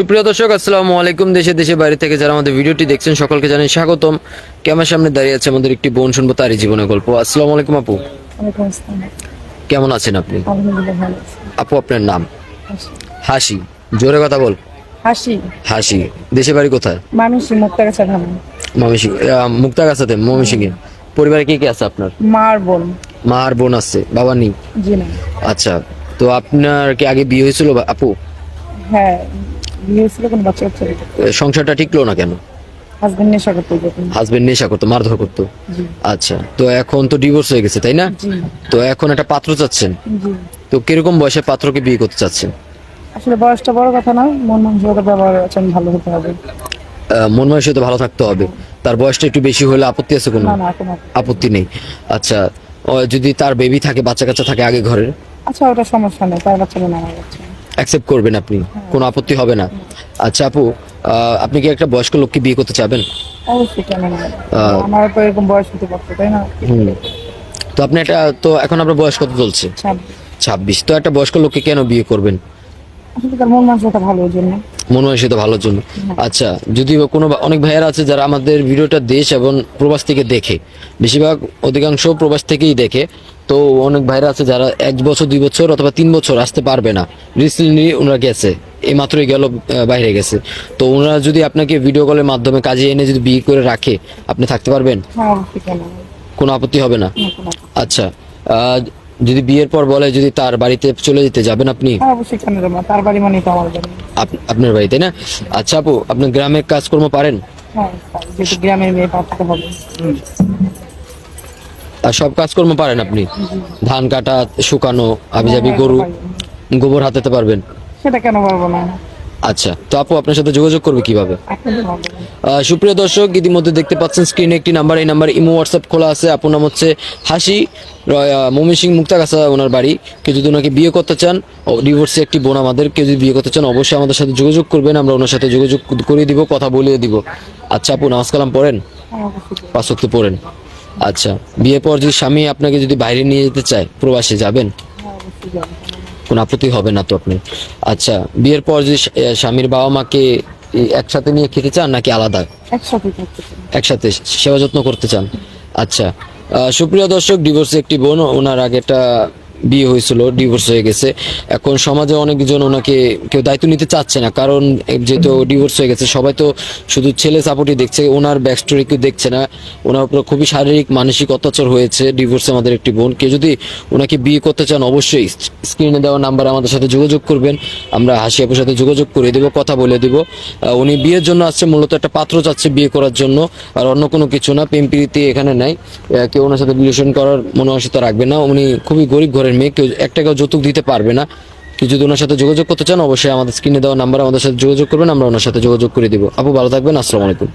সুপ্রিয় দর্শক আসসালামু আলাইকুম। দেশে দেশে বাইরে থেকে যারা আমাদের ভিডিওটি দেখছেন সকলকে জানাই স্বাগতম। ক্যামেরার সামনে দাঁড়িয়ে আছে আমাদের একটি বোন শুনব তারই জীবনের গল্প। আসসালামু আলাইকুম আপু। কেমন আছেন আপনি? আপু আপনার নাম? হাসি। জোরে কথা বল। হাসি। হাসি। দেশে বাড়ি কোথায়? মানুষই মুক্তা গেছে ভালো মামিসি মুক্তাগাছাতে ময়মনসিংহে পরিবারে কে কে আছে আপনার? মার বোন। মা আর বোন আছে বাবা নেই? জি না। আচ্ছা তো আপনার কি আগে বিয়ে হয়েছিল বা- আপু? হ্যাঁ বিয়ে কোনো বাচ্চা বাচ্চা সংসারটা টিকলো না কেন? হাজবেন্ড নেশা করতে হাজবেন্ড নেশা করতো মারধর করতো? আচ্ছা তো এখন তো ডিভোর্স হয়ে গেছে তাই না? তো এখন একটা পাত্র চাচ্ছেন? তো কীরকম বয়সে পাত্রকে বিয়ে করতে চাচ্ছেন? আসলে বয়সটা বড় কথা না মন মানসিকতা ব্যবহার আচরণ ভালো হতে হবে। মন মানসিকতা ভালো থাকতে হবে। তার বয়সটা একটু বেশি হলে আপত্তি আছে কোনো? আপত্তি নেই। আচ্ছা যদি তার বেবি থাকে বাচ্চা কাচ্চা থাকে আগে ঘরের? আচ্ছা ওটা সমস্যা নেই তার বাচ্চা না আমার বাচ্চা অ্যাকসেপ্ট করবেন আপনি কোনো আপত্তি হবে না। আচ্ছা আপু আপনি কি একটা বয়স্ক লোককে বিয়ে করতে চাবেন? অবশ্যই কেন আহ, আমার তো এরকম বয়স হতে পারতো তাই না? তো আপনি একটা তো এখন আপনার বয়স কত চলছে? ছাব্বিশ। তো একটা বয়স্ক লোককে কেন বিয়ে করবেন? মন মানসিকতা ভালো জন্য। মনে হয় ভালোর জন্য। আচ্ছা যদি কোনো অনেক ভাইয়ারা আছে যারা আমাদের ভিডিওটা দেশ এবং প্রবাস থেকে দেখে। বেশিরভাগ অধিকাংশ প্রবাস থেকেই দেখে। তো অনেক ভাইরা আছে যারা এক বছর দুই বছর অথবা তিন বছর আসতে পারবে না। রিসেন্টলি ওনারা গেছে এই মাত্রই গেল বাইরে গেছে। তো ওনারা যদি আপনাকে ভিডিও কলের মাধ্যমে কাজে এনে যদি বিয়ে করে রাখে আপনি থাকতে পারবেন? হ্যাঁ কেন আপত্তি হবে না? আচ্ছা যদি বিয়ের পর বলে যদি তার বাড়িতে চলে যেতে যাবেন আপনি? হ্যাঁ? তার বাড়ি মানে আমার বাড়ি। আপ- আপনার বাড়িতে না? আচ্ছা আপু আপনার গ্রামের কাজকর্ম পারেন? হ্যাঁ গ্রামের মেয়ে পাঠাতে হবে। আর সব কাজকর্ম পারেন আপনি। ধান কাটা শুকানো আবিজাবি গরু গোবর হাতাতে পারবেন। সেটা কেন পারব না? আচ্ছা তো আপু আপনার সাথে যোগাযোগ করবে কীভাবে? সুপ্রিয় দর্শক ইতিমধ্যে দেখতে পাচ্ছেন স্ক্রিনে একটি নাম্বার এই নাম্বার ইমো হোয়াটসঅ্যাপ খোলা আছে। আপনার নাম হচ্ছে হাসি মমি সিং মুক্তাগাছা ওনার বাড়ি। কেউ যদি ওনাকে বিয়ে করতে চান ডিভোর্সে একটি বোন আমাদের কেউ যদি বিয়ে করতে চান অবশ্যই আমাদের সাথে যোগাযোগ করবেন। আমরা ওনার সাথে যোগাযোগ করে দিব কথা বলিয়ে দিব। আচ্ছা আপু নামাজ কালাম পড়েন? হ্যাঁ পাঁচ পড়েন। আচ্ছা বিয়ের পর যদি স্বামী আপনাকে যদি বাইরে নিয়ে যেতে চায় প্রবাসে যাবেন? কোন কোনো আপত্তি হবে না তো আপনি আচ্ছা বিয়ের পর যদি স্বামীর বাবা মাকে একসাথে নিয়ে খেতে চান নাকি আলাদা? একসাথে সেবা যত্ন করতে চান? আচ্ছা সুপ্রিয় দর্শক ডিভোর্সে একটি বোন ওনার আগে একটা বিয়ে হয়েছিল ডিভোর্স হয়ে গেছে। এখন সমাজে অনেকজন ওনাকে কেউ দায়িত্ব নিতে চাচ্ছে না, কারণ যেহেতু ডিভোর্স হয়ে গেছে, সবাই তো শুধু ছেলে সাপোর্টই দেখছে, ওনার ব্যাক স্টোরি কেউ দেখছে না। ওনার উপর খুবই শারীরিক, মানসিক অত্যাচার হয়েছে ডিভোর্সে আমাদের একটি বোন। কেউ যদি ওনাকে বিয়ে করতে চান, অবশ্যই স্ক্রিনে দেওয়া নাম্বারে আমাদের সাথে যোগাযোগ করবেন। আমরা হাসি সাথে যোগাযোগ করে দেবো, কথা বলে দেব। উনি বিয়ের জন্য আসছে, মূলত একটা পাত্র চাচ্ছে বিয়ে করার জন্য, আর অন্য কোনো কিছু না। প্রেম প্রীতি এখানে নাই। কেউ ওনার সাথে রিলেশন করার মনোবাসিতা রাখবে না। উনি খুবই গরিব ঘরের মেয়ে কেউ এক টাকাও যৌতুক দিতে পারবে না। কেউ যদি ওনার সাথে যোগাযোগ করতে চান, অবশ্যই আমাদের স্ক্রিনে দেওয়া নাম্বার আমাদের সাথে যোগাযোগ করবেন, আমরা ওনার সাথে যোগাযোগ করে দিব। আপু, ভালো থাকবেন, আসসালামু আলাইকুম।